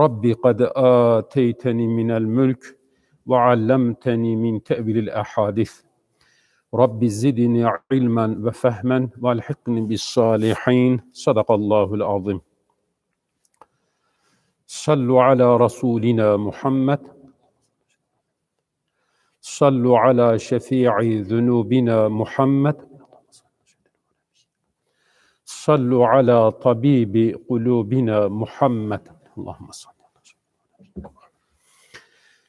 رب قد آتيتني من الملك وعلمتني من تأويل الأحاديث. رب زدني علما وفهما والحقني بالصالحين. صدق الله العظيم. صلوا على رسولنا محمد. صلوا على شفيع ذنوبنا محمد. صلوا على طبيب قلوبنا محمد. Allahümme salli.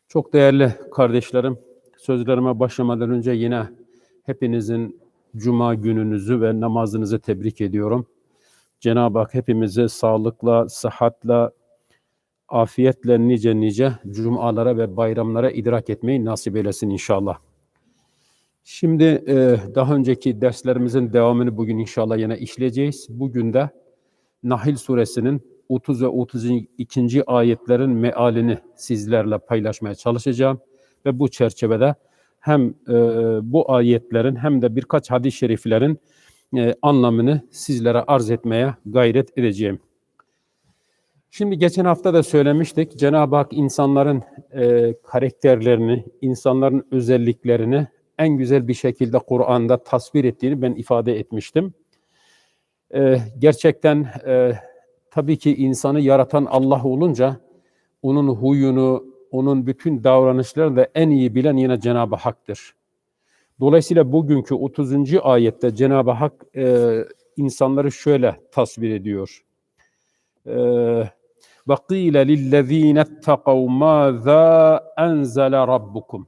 Çok değerli kardeşlerim, sözlerime başlamadan önce yine hepinizin cuma gününüzü ve namazınızı tebrik ediyorum. Cenab-ı Hak hepimizi sağlıkla, sıhhatle, afiyetle nice nice cumalara ve bayramlara idrak etmeyi nasip eylesin inşallah. Şimdi e, daha önceki derslerimizin devamını bugün inşallah yine işleyeceğiz. Bugün de Nahil suresinin 30 ve 32. ayetlerin mealini sizlerle paylaşmaya çalışacağım. Ve bu çerçevede hem e, bu ayetlerin hem de birkaç hadis-i şeriflerin e, anlamını sizlere arz etmeye gayret edeceğim. Şimdi geçen hafta da söylemiştik. Cenab-ı Hak insanların e, karakterlerini, insanların özelliklerini en güzel bir şekilde Kur'an'da tasvir ettiğini ben ifade etmiştim. E, gerçekten e, tabii ki insanı yaratan Allah olunca onun huyunu, onun bütün davranışlarını da en iyi bilen yine Cenab-ı Hak'tır. Dolayısıyla bugünkü 30. ayette Cenab-ı Hak e, insanları şöyle tasvir ediyor. وَقِيلَ لِلَّذ۪ينَ اتَّقَوْا مَاذَا اَنْزَلَ رَبُّكُمْ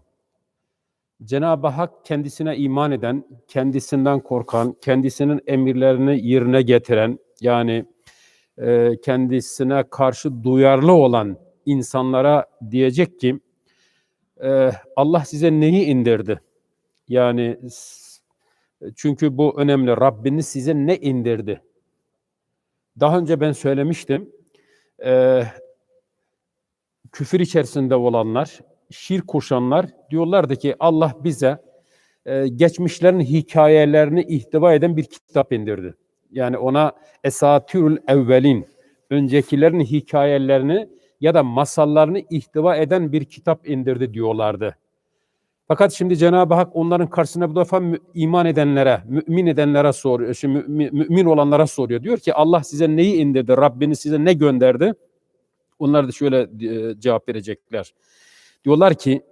Cenab-ı Hak kendisine iman eden, kendisinden korkan, kendisinin emirlerini yerine getiren, yani e, kendisine karşı duyarlı olan insanlara diyecek ki e, Allah size neyi indirdi? Yani çünkü bu önemli. Rabbiniz size ne indirdi? Daha önce ben söylemiştim. E, küfür içerisinde olanlar, şirk kuşanlar diyorlardı ki Allah bize geçmişlerin hikayelerini ihtiva eden bir kitap indirdi. Yani ona esatürül evvelin, öncekilerin hikayelerini ya da masallarını ihtiva eden bir kitap indirdi diyorlardı. Fakat şimdi Cenab-ı Hak onların karşısına bu defa iman edenlere, mümin edenlere soruyor, şimdi mümin olanlara soruyor. Diyor ki Allah size neyi indirdi, Rabbiniz size ne gönderdi? Onlar da şöyle e, cevap verecekler. Diyorlar ki,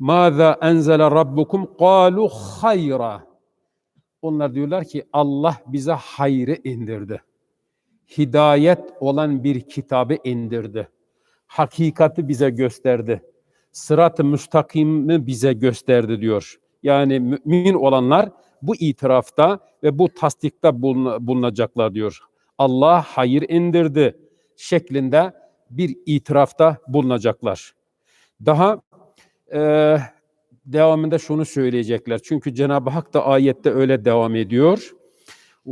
ماذا enzele rabbukum qalu hayra onlar diyorlar ki Allah bize hayrı indirdi. Hidayet olan bir kitabı indirdi. Hakikati bize gösterdi. Sırat-ı müstakimi bize gösterdi diyor. Yani mümin olanlar bu itirafta ve bu tasdikte bulunacaklar diyor. Allah hayır indirdi şeklinde bir itirafta bulunacaklar. Daha e, devamında şunu söyleyecekler. Çünkü Cenab-ı Hak da ayette öyle devam ediyor. E,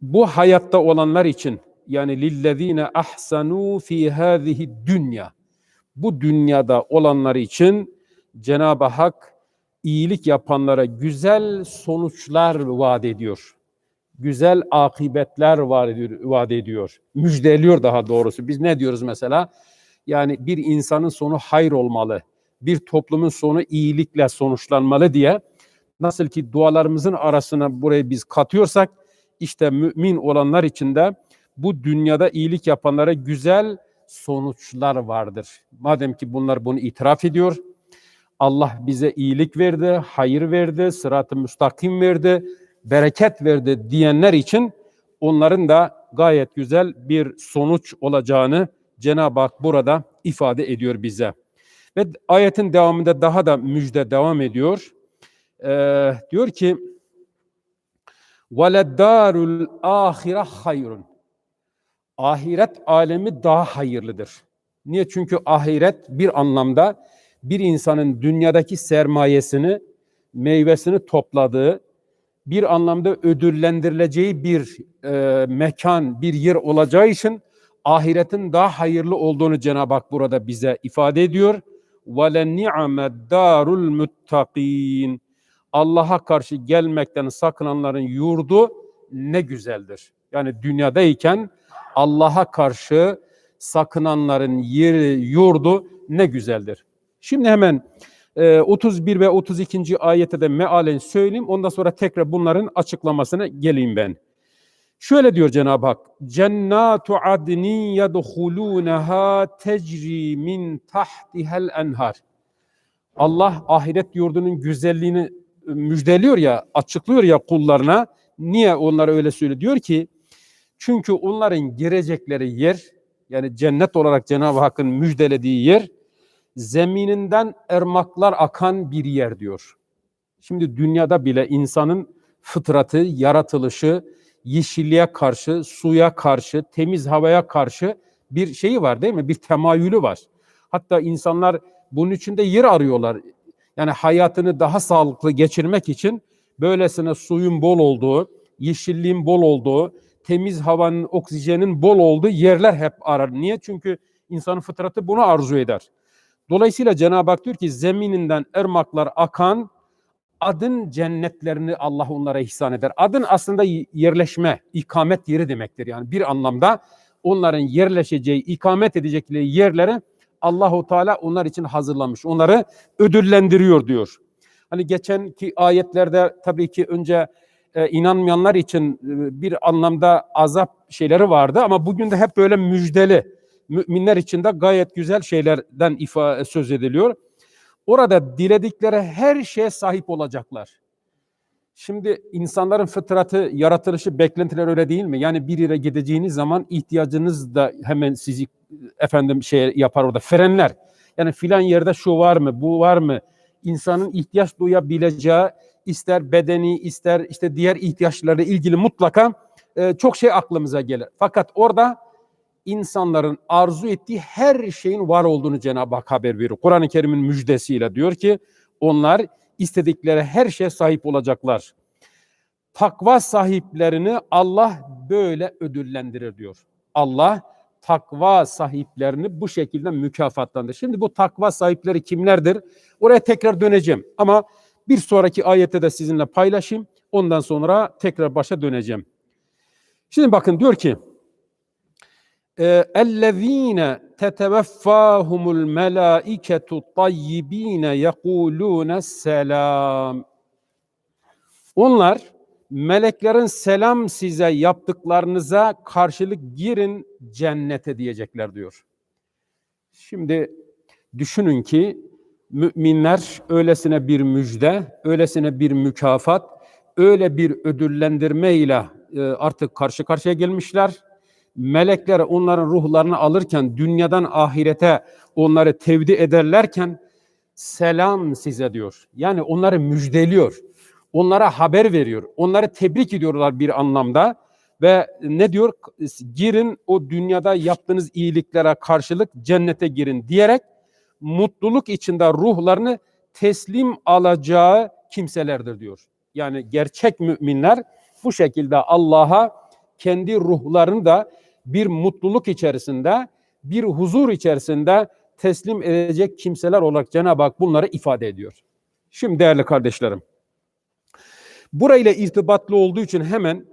bu hayatta olanlar için yani lillezine ahsanu fi hadihi dünya bu dünyada olanlar için Cenab-ı Hak iyilik yapanlara güzel sonuçlar vaat ediyor. Güzel akıbetler vaat ediyor. Müjdeliyor daha doğrusu. Biz ne diyoruz mesela? Yani bir insanın sonu hayır olmalı bir toplumun sonu iyilikle sonuçlanmalı diye nasıl ki dualarımızın arasına burayı biz katıyorsak işte mümin olanlar için de bu dünyada iyilik yapanlara güzel sonuçlar vardır. Madem ki bunlar bunu itiraf ediyor, Allah bize iyilik verdi, hayır verdi, sırat-ı müstakim verdi, bereket verdi diyenler için onların da gayet güzel bir sonuç olacağını Cenab-ı Hak burada ifade ediyor bize. Ve ayetin devamında daha da müjde devam ediyor. Ee, diyor ki وَلَدَّارُ الْآخِرَ hayrun. Ahiret alemi daha hayırlıdır. Niye? Çünkü ahiret bir anlamda bir insanın dünyadaki sermayesini, meyvesini topladığı, bir anlamda ödüllendirileceği bir e, mekan, bir yer olacağı için ahiretin daha hayırlı olduğunu Cenab-ı Hak burada bize ifade ediyor. ve le ni'med darul muttaqin. Allah'a karşı gelmekten sakınanların yurdu ne güzeldir. Yani dünyadayken Allah'a karşı sakınanların yeri, yurdu ne güzeldir. Şimdi hemen e, 31 ve 32. ayete de mealen söyleyeyim. Ondan sonra tekrar bunların açıklamasına geleyim ben. Şöyle diyor Cenab-ı Hak. Cennatu adnin yedhulunaha tecri min tahtihel enhar. Allah ahiret yurdunun güzelliğini müjdeliyor ya, açıklıyor ya kullarına. Niye onlara öyle söylüyor? Diyor ki çünkü onların girecekleri yer yani cennet olarak Cenab-ı Hakk'ın müjdelediği yer zemininden ırmaklar akan bir yer diyor. Şimdi dünyada bile insanın fıtratı, yaratılışı, yeşilliğe karşı, suya karşı, temiz havaya karşı bir şeyi var değil mi? Bir temayülü var. Hatta insanlar bunun için de yer arıyorlar. Yani hayatını daha sağlıklı geçirmek için böylesine suyun bol olduğu, yeşilliğin bol olduğu, temiz havanın, oksijenin bol olduğu yerler hep arar. Niye? Çünkü insanın fıtratı bunu arzu eder. Dolayısıyla Cenab-ı Hak diyor ki zemininden ırmaklar akan adın cennetlerini Allah onlara ihsan eder. Adın aslında yerleşme, ikamet yeri demektir. Yani bir anlamda onların yerleşeceği, ikamet edecekleri yerleri Allahu Teala onlar için hazırlamış. Onları ödüllendiriyor diyor. Hani geçenki ayetlerde tabii ki önce e, inanmayanlar için e, bir anlamda azap şeyleri vardı ama bugün de hep böyle müjdeli müminler için de gayet güzel şeylerden ifa söz ediliyor. Orada diledikleri her şeye sahip olacaklar. Şimdi insanların fıtratı, yaratılışı, beklentiler öyle değil mi? Yani bir yere gideceğiniz zaman ihtiyacınız da hemen sizi efendim şey yapar orada frenler. Yani filan yerde şu var mı, bu var mı? İnsanın ihtiyaç duyabileceği ister bedeni, ister işte diğer ihtiyaçlarla ilgili mutlaka e, çok şey aklımıza gelir. Fakat orada insanların arzu ettiği her şeyin var olduğunu Cenab-ı Hak haber veriyor. Kur'an-ı Kerim'in müjdesiyle diyor ki onlar istedikleri her şeye sahip olacaklar. Takva sahiplerini Allah böyle ödüllendirir diyor. Allah takva sahiplerini bu şekilde mükafatlandırır. Şimdi bu takva sahipleri kimlerdir? Oraya tekrar döneceğim ama bir sonraki ayette de sizinle paylaşayım. Ondan sonra tekrar başa döneceğim. Şimdi bakın diyor ki اَلَّذ۪ينَ تَتَوَفَّاهُمُ الْمَلَائِكَةُ طَيِّب۪ينَ يَقُولُونَ السَّلَامِ Onlar meleklerin selam size yaptıklarınıza karşılık girin cennete diyecekler diyor. Şimdi düşünün ki müminler öylesine bir müjde, öylesine bir mükafat, öyle bir ödüllendirme ile e, artık karşı karşıya gelmişler melekler onların ruhlarını alırken dünyadan ahirete onları tevdi ederlerken selam size diyor. Yani onları müjdeliyor. Onlara haber veriyor. Onları tebrik ediyorlar bir anlamda ve ne diyor? Girin o dünyada yaptığınız iyiliklere karşılık cennete girin diyerek mutluluk içinde ruhlarını teslim alacağı kimselerdir diyor. Yani gerçek müminler bu şekilde Allah'a kendi ruhlarını da bir mutluluk içerisinde, bir huzur içerisinde teslim edecek kimseler olarak Cenab-ı Hak bunları ifade ediyor. Şimdi değerli kardeşlerim, burayla irtibatlı olduğu için hemen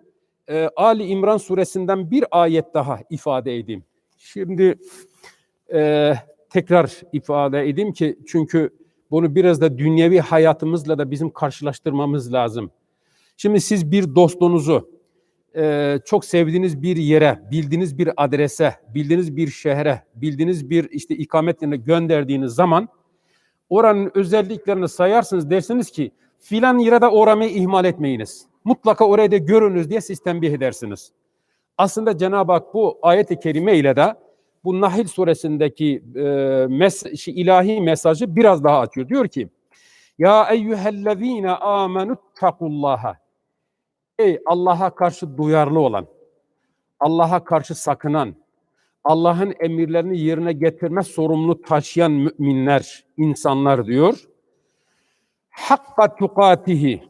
e, Ali İmran suresinden bir ayet daha ifade edeyim. Şimdi e, tekrar ifade edeyim ki çünkü bunu biraz da dünyevi hayatımızla da bizim karşılaştırmamız lazım. Şimdi siz bir dostunuzu e, çok sevdiğiniz bir yere, bildiğiniz bir adrese, bildiğiniz bir şehre, bildiğiniz bir işte ikamet yerine gönderdiğiniz zaman oranın özelliklerini sayarsınız dersiniz ki filan yere de uğramayı ihmal etmeyiniz. Mutlaka orayı da görünüz diye siz tembih edersiniz. Aslında Cenab-ı Hak bu ayet-i kerime ile de bu Nahil suresindeki e, mes ilahi mesajı biraz daha açıyor. Diyor ki Ya eyyühellezine amenuttakullaha Ey Allah'a karşı duyarlı olan, Allah'a karşı sakınan, Allah'ın emirlerini yerine getirme sorumluluğu taşıyan müminler, insanlar diyor. Hakka tukatihi.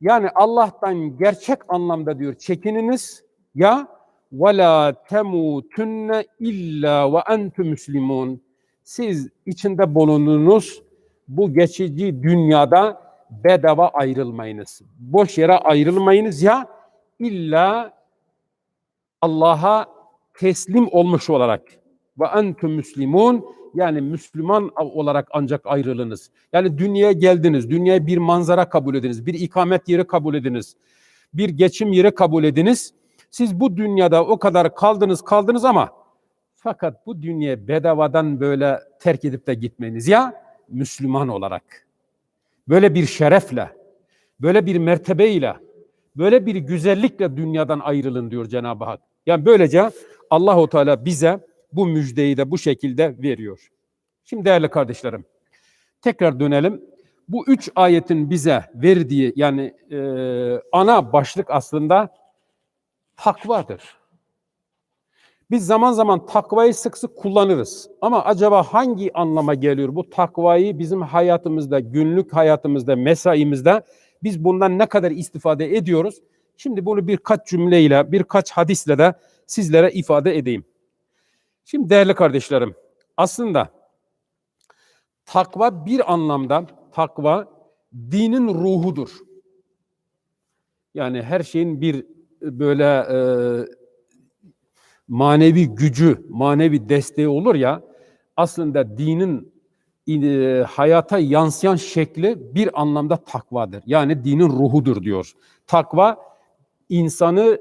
Yani Allah'tan gerçek anlamda diyor çekininiz ya ve la temutunne illa ve entum müslimun. Siz içinde bulunduğunuz bu geçici dünyada bedava ayrılmayınız. Boş yere ayrılmayınız ya illa Allah'a teslim olmuş olarak ve entum müslimun yani Müslüman olarak ancak ayrılınız. Yani dünyaya geldiniz, dünyaya bir manzara kabul ediniz, bir ikamet yeri kabul ediniz, bir geçim yeri kabul ediniz. Siz bu dünyada o kadar kaldınız kaldınız ama fakat bu dünya bedavadan böyle terk edip de gitmeniz ya Müslüman olarak. Böyle bir şerefle, böyle bir mertebeyle, böyle bir güzellikle dünyadan ayrılın diyor Cenab-ı Hak. Yani böylece Allahu Teala bize bu müjdeyi de bu şekilde veriyor. Şimdi değerli kardeşlerim, tekrar dönelim. Bu üç ayetin bize verdiği yani e, ana başlık aslında takvadır. Biz zaman zaman takvayı sık sık kullanırız. Ama acaba hangi anlama geliyor bu takvayı bizim hayatımızda, günlük hayatımızda, mesaimizde biz bundan ne kadar istifade ediyoruz? Şimdi bunu birkaç cümleyle, birkaç hadisle de sizlere ifade edeyim. Şimdi değerli kardeşlerim, aslında takva bir anlamda takva dinin ruhudur. Yani her şeyin bir böyle e, manevi gücü, manevi desteği olur ya, aslında dinin e, hayata yansıyan şekli bir anlamda takvadır. Yani dinin ruhudur diyor. Takva insanı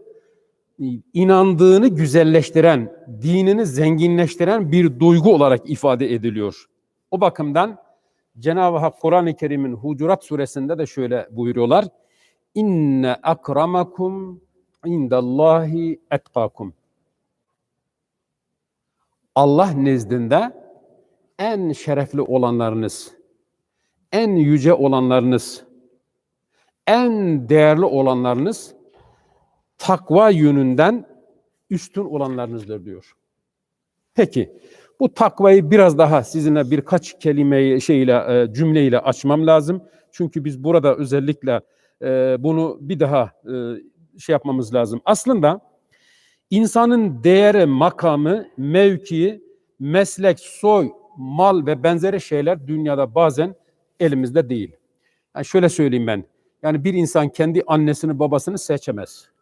inandığını güzelleştiren, dinini zenginleştiren bir duygu olarak ifade ediliyor. O bakımdan Cenab-ı Hak Kur'an-ı Kerim'in Hucurat suresinde de şöyle buyuruyorlar. İnne akramakum indallahi etkakum. Allah nezdinde en şerefli olanlarınız, en yüce olanlarınız, en değerli olanlarınız takva yönünden üstün olanlarınızdır diyor. Peki bu takvayı biraz daha sizinle birkaç kelime şeyle e, cümleyle açmam lazım. Çünkü biz burada özellikle e, bunu bir daha e, şey yapmamız lazım. Aslında insanın değeri, makamı, mevkii, meslek, soy, mal ve benzeri şeyler dünyada bazen elimizde değil. Yani şöyle söyleyeyim ben. Yani bir insan kendi annesini babasını seçemez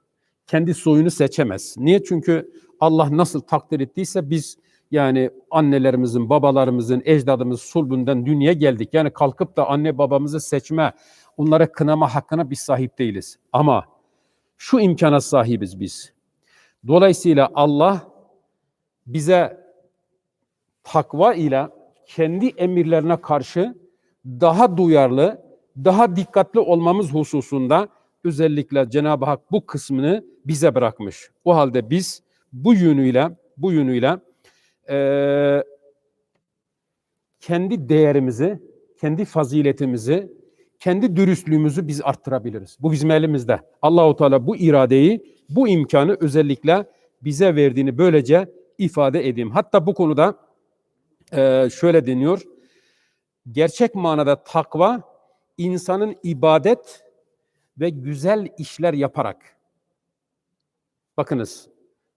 kendi soyunu seçemez. Niye? Çünkü Allah nasıl takdir ettiyse biz yani annelerimizin, babalarımızın, ecdadımız sulbünden dünyaya geldik. Yani kalkıp da anne babamızı seçme, onlara kınama hakkına biz sahip değiliz. Ama şu imkana sahibiz biz. Dolayısıyla Allah bize takva ile kendi emirlerine karşı daha duyarlı, daha dikkatli olmamız hususunda özellikle Cenab-ı Hak bu kısmını bize bırakmış. O halde biz bu yönüyle bu yönüyle e, kendi değerimizi, kendi faziletimizi, kendi dürüstlüğümüzü biz arttırabiliriz. Bu bizim elimizde. Allahu Teala bu iradeyi, bu imkanı özellikle bize verdiğini böylece ifade edeyim. Hatta bu konuda e, şöyle deniyor. Gerçek manada takva insanın ibadet ve güzel işler yaparak bakınız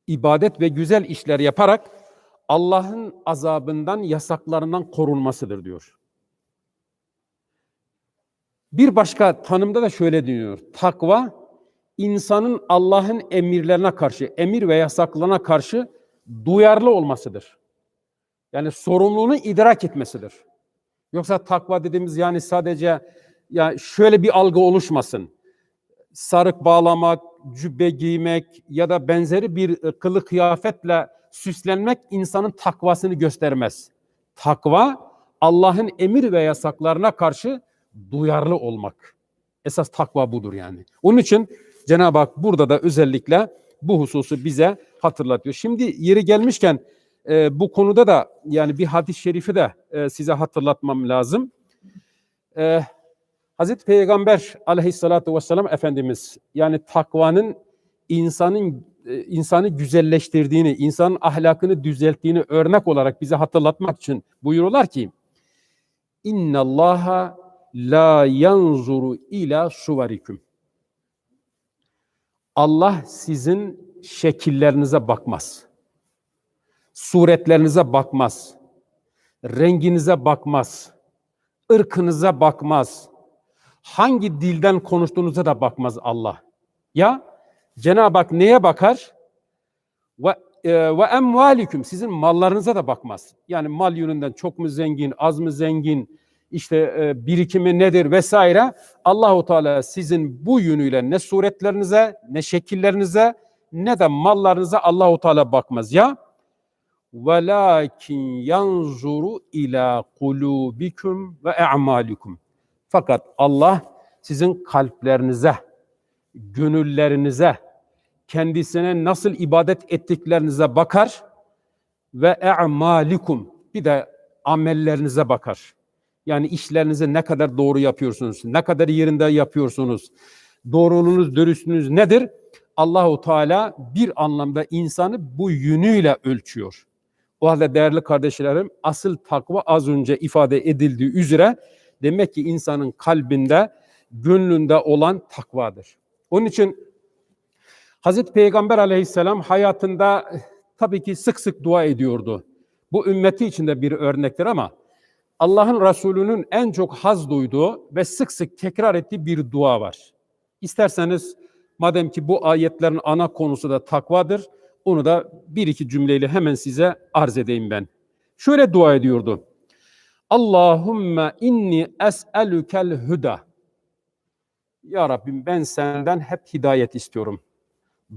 ibadet ve güzel işler yaparak Allah'ın azabından, yasaklarından korunmasıdır diyor. Bir başka tanımda da şöyle diyor. Takva insanın Allah'ın emirlerine karşı, emir ve yasaklarına karşı duyarlı olmasıdır. Yani sorumluluğunu idrak etmesidir. Yoksa takva dediğimiz yani sadece ya şöyle bir algı oluşmasın sarık bağlamak, cübbe giymek ya da benzeri bir e, kılık kıyafetle süslenmek insanın takvasını göstermez. Takva Allah'ın emir ve yasaklarına karşı duyarlı olmak. Esas takva budur yani. Onun için Cenab-ı Hak burada da özellikle bu hususu bize hatırlatıyor. Şimdi yeri gelmişken e, bu konuda da yani bir hadis-i şerifi de e, size hatırlatmam lazım. E, Hazreti Peygamber aleyhissalatu vesselam Efendimiz yani takvanın insanın e, insanı güzelleştirdiğini, insanın ahlakını düzelttiğini örnek olarak bize hatırlatmak için buyuruyorlar ki İnna Allaha la yanzuru ila suvarikum. Allah sizin şekillerinize bakmaz. Suretlerinize bakmaz. Renginize bakmaz. ırkınıza bakmaz. Hangi dilden konuştuğunuza da bakmaz Allah. Ya Cenab-ı Hak neye bakar? Ve e, ve emvalikum sizin mallarınıza da bakmaz. Yani mal yönünden çok mu zengin, az mı zengin, işte e, birikimi nedir vesaire. Allahu Teala sizin bu yönüyle ne suretlerinize, ne şekillerinize, ne de mallarınıza Allahu Teala bakmaz ya. Velakin yanzuru ila kulubikum ve a'malikum. Fakat Allah sizin kalplerinize, gönüllerinize, kendisine nasıl ibadet ettiklerinize bakar ve e'malikum bir de amellerinize bakar. Yani işlerinizi ne kadar doğru yapıyorsunuz, ne kadar yerinde yapıyorsunuz, doğruluğunuz, dürüstlüğünüz nedir? Allahu Teala bir anlamda insanı bu yönüyle ölçüyor. O halde değerli kardeşlerim, asıl takva az önce ifade edildiği üzere demek ki insanın kalbinde, gönlünde olan takvadır. Onun için Hazreti Peygamber aleyhisselam hayatında tabii ki sık sık dua ediyordu. Bu ümmeti için de bir örnektir ama Allah'ın Resulü'nün en çok haz duyduğu ve sık sık tekrar ettiği bir dua var. İsterseniz madem ki bu ayetlerin ana konusu da takvadır, onu da bir iki cümleyle hemen size arz edeyim ben. Şöyle dua ediyordu. Allahümme inni es'elükel huda. Ya Rabbim ben senden hep hidayet istiyorum.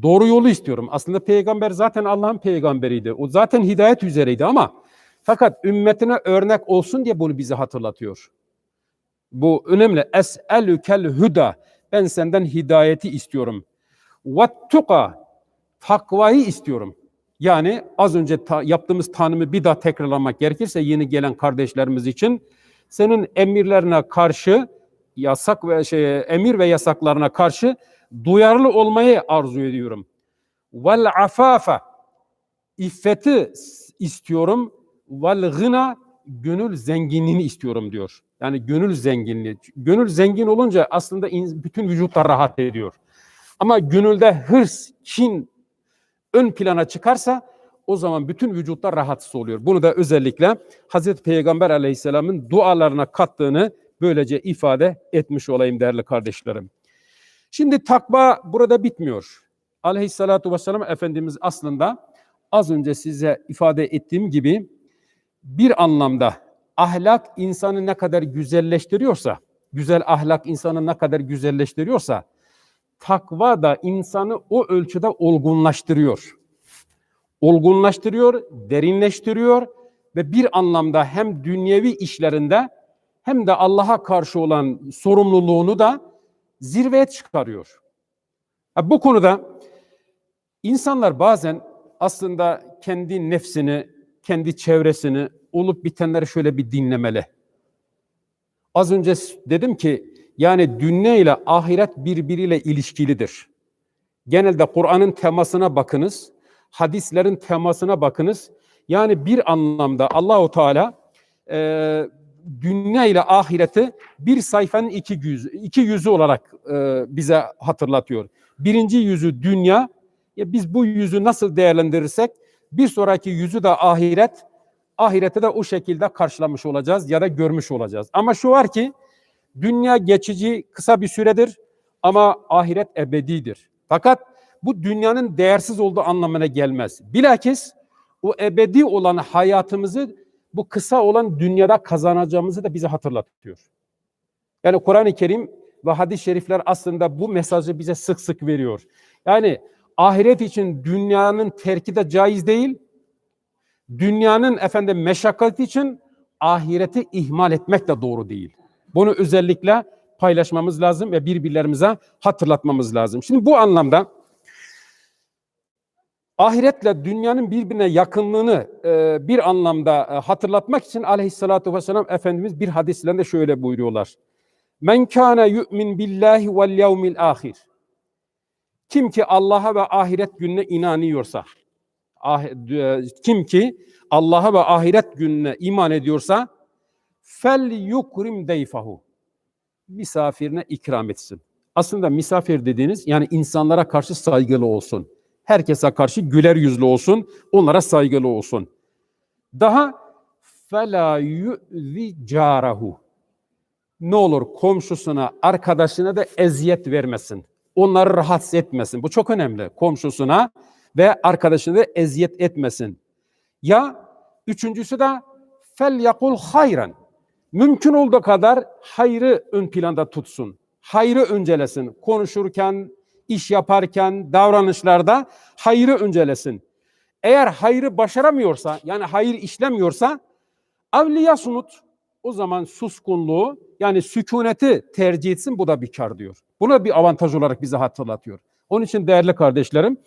Doğru yolu istiyorum. Aslında peygamber zaten Allah'ın peygamberiydi. O zaten hidayet üzereydi ama fakat ümmetine örnek olsun diye bunu bize hatırlatıyor. Bu önemli. Es'elükel huda. Ben senden hidayeti istiyorum. Vettuka. Takvayı istiyorum. Yani az önce ta, yaptığımız tanımı bir daha tekrarlamak gerekirse yeni gelen kardeşlerimiz için senin emirlerine karşı yasak ve şey emir ve yasaklarına karşı duyarlı olmayı arzu ediyorum. Vel afafa iffeti istiyorum. Vel gına gönül zenginliğini istiyorum diyor. Yani gönül zenginliği. Gönül zengin olunca aslında bütün vücutta rahat ediyor. Ama gönülde hırs, kin ön plana çıkarsa o zaman bütün vücutta rahatsız oluyor. Bunu da özellikle Hazreti Peygamber Aleyhisselam'ın dualarına kattığını böylece ifade etmiş olayım değerli kardeşlerim. Şimdi takva burada bitmiyor. Aleyhissalatu vesselam Efendimiz aslında az önce size ifade ettiğim gibi bir anlamda ahlak insanı ne kadar güzelleştiriyorsa, güzel ahlak insanı ne kadar güzelleştiriyorsa, takva da insanı o ölçüde olgunlaştırıyor. Olgunlaştırıyor, derinleştiriyor ve bir anlamda hem dünyevi işlerinde hem de Allah'a karşı olan sorumluluğunu da zirveye çıkarıyor. Bu konuda insanlar bazen aslında kendi nefsini, kendi çevresini, olup bitenleri şöyle bir dinlemeli. Az önce dedim ki yani dünya ile ahiret birbiriyle ilişkilidir. Genelde Kur'an'ın temasına bakınız, hadislerin temasına bakınız. Yani bir anlamda Allahu Teala e, dünya ile ahireti bir sayfanın iki yüzü, iki yüzü olarak e, bize hatırlatıyor. Birinci yüzü dünya, ya biz bu yüzü nasıl değerlendirirsek bir sonraki yüzü de ahiret, ahirete de o şekilde karşılamış olacağız ya da görmüş olacağız. Ama şu var ki dünya geçici kısa bir süredir ama ahiret ebedidir. Fakat bu dünyanın değersiz olduğu anlamına gelmez. Bilakis o ebedi olan hayatımızı bu kısa olan dünyada kazanacağımızı da bize hatırlatıyor. Yani Kur'an-ı Kerim ve hadis-i şerifler aslında bu mesajı bize sık sık veriyor. Yani ahiret için dünyanın terki de caiz değil. Dünyanın efendim meşakkati için ahireti ihmal etmek de doğru değil. Bunu özellikle paylaşmamız lazım ve birbirlerimize hatırlatmamız lazım. Şimdi bu anlamda ahiretle dünyanın birbirine yakınlığını e, bir anlamda e, hatırlatmak için aleyhissalatu vesselam Efendimiz bir hadislerinde şöyle buyuruyorlar. Men kana yu'min billahi vel yevmil ahir. Kim ki Allah'a ve ahiret gününe inanıyorsa, ah- e, kim ki Allah'a ve ahiret gününe iman ediyorsa fel yukrim deyfahu. Misafirine ikram etsin. Aslında misafir dediğiniz yani insanlara karşı saygılı olsun. Herkese karşı güler yüzlü olsun, onlara saygılı olsun. Daha fela yu'zi carahu. Ne olur komşusuna, arkadaşına da eziyet vermesin. Onları rahatsız etmesin. Bu çok önemli. Komşusuna ve arkadaşına da eziyet etmesin. Ya üçüncüsü de fel yakul hayran. Mümkün olduğu kadar hayrı ön planda tutsun. Hayrı öncelesin. Konuşurken, iş yaparken, davranışlarda hayrı öncelesin. Eğer hayrı başaramıyorsa, yani hayır işlemiyorsa avliya sunut. O zaman suskunluğu yani sükuneti tercih etsin bu da bir kar diyor. Buna bir avantaj olarak bize hatırlatıyor. Onun için değerli kardeşlerim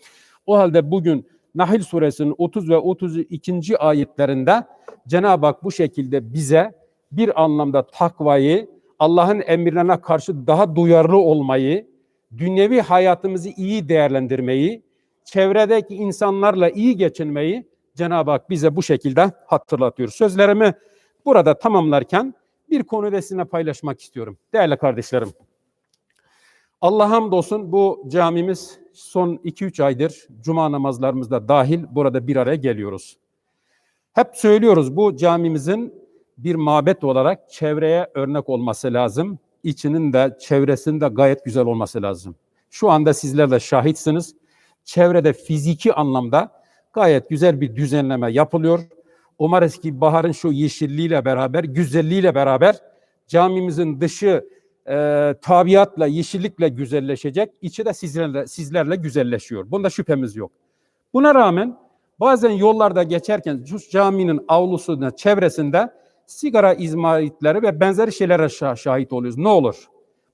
o halde bugün Nahil suresinin 30 ve 32. ayetlerinde Cenab-ı Hak bu şekilde bize bir anlamda takvayı, Allah'ın emirlerine karşı daha duyarlı olmayı, dünyevi hayatımızı iyi değerlendirmeyi, çevredeki insanlarla iyi geçinmeyi Cenab-ı Hak bize bu şekilde hatırlatıyor. Sözlerimi burada tamamlarken bir konu da sizinle paylaşmak istiyorum. Değerli kardeşlerim, Allah hamdolsun bu camimiz son 2-3 aydır cuma namazlarımızda dahil burada bir araya geliyoruz. Hep söylüyoruz bu camimizin bir mabet olarak çevreye örnek olması lazım. İçinin de çevresinin de gayet güzel olması lazım. Şu anda sizler de şahitsiniz. Çevrede fiziki anlamda gayet güzel bir düzenleme yapılıyor. Umarız ki baharın şu yeşilliğiyle beraber, güzelliğiyle beraber camimizin dışı e, tabiatla, yeşillikle güzelleşecek. İçi de sizlerle, sizlerle güzelleşiyor. Bunda şüphemiz yok. Buna rağmen bazen yollarda geçerken şu caminin avlusunda, çevresinde sigara izmaritleri ve benzeri şeylere şah- şahit oluyoruz. Ne olur?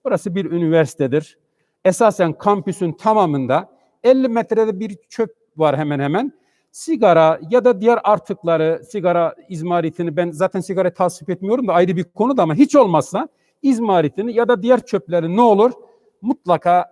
Burası bir üniversitedir. Esasen kampüsün tamamında 50 metrede bir çöp var hemen hemen. Sigara ya da diğer artıkları, sigara izmaritini ben zaten sigara tasvip etmiyorum da ayrı bir konu da ama hiç olmazsa izmaritini ya da diğer çöpleri ne olur? Mutlaka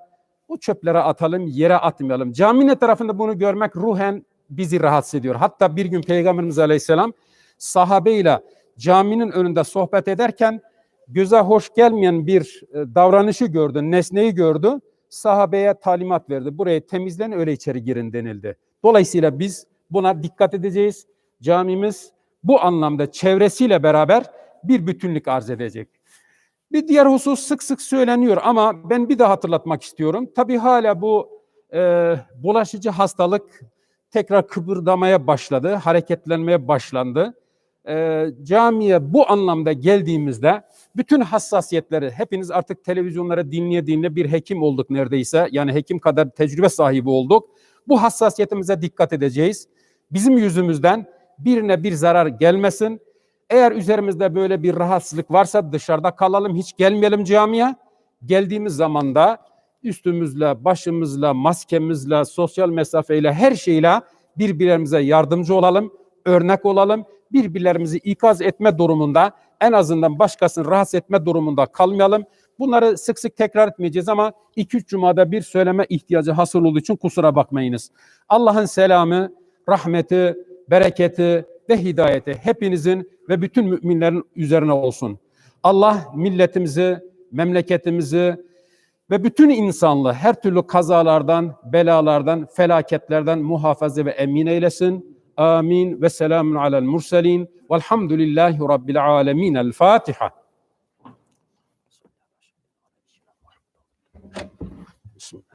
bu çöplere atalım, yere atmayalım. Caminin etrafında bunu görmek ruhen bizi rahatsız ediyor. Hatta bir gün Peygamberimiz Aleyhisselam sahabeyle caminin önünde sohbet ederken göze hoş gelmeyen bir e, davranışı gördü, nesneyi gördü. Sahabeye talimat verdi. Burayı temizleyin öyle içeri girin denildi. Dolayısıyla biz buna dikkat edeceğiz. Camimiz bu anlamda çevresiyle beraber bir bütünlük arz edecek. Bir diğer husus sık sık söyleniyor ama ben bir daha hatırlatmak istiyorum. Tabii hala bu e, bulaşıcı hastalık tekrar kıpırdamaya başladı, hareketlenmeye başlandı. E, camiye bu anlamda geldiğimizde bütün hassasiyetleri, hepiniz artık televizyonlara dinleye dinle bir hekim olduk neredeyse. Yani hekim kadar tecrübe sahibi olduk. Bu hassasiyetimize dikkat edeceğiz. Bizim yüzümüzden birine bir zarar gelmesin. Eğer üzerimizde böyle bir rahatsızlık varsa dışarıda kalalım, hiç gelmeyelim camiye. Geldiğimiz zaman da üstümüzle, başımızla, maskemizle, sosyal mesafeyle, her şeyle birbirlerimize yardımcı olalım, örnek olalım. Birbirlerimizi ikaz etme durumunda, en azından başkasını rahatsız etme durumunda kalmayalım. Bunları sık sık tekrar etmeyeceğiz ama 2-3 cumada bir söyleme ihtiyacı hasıl olduğu için kusura bakmayınız. Allah'ın selamı, rahmeti, bereketi ve hidayeti hepinizin ve bütün müminlerin üzerine olsun. Allah milletimizi, memleketimizi ve bütün insanlığı her türlü kazalardan, belalardan, felaketlerden muhafaza ve emin eylesin. Amin ve selamun alel murselin. Velhamdülillahi Rabbil alemin. El Fatiha. Johnson.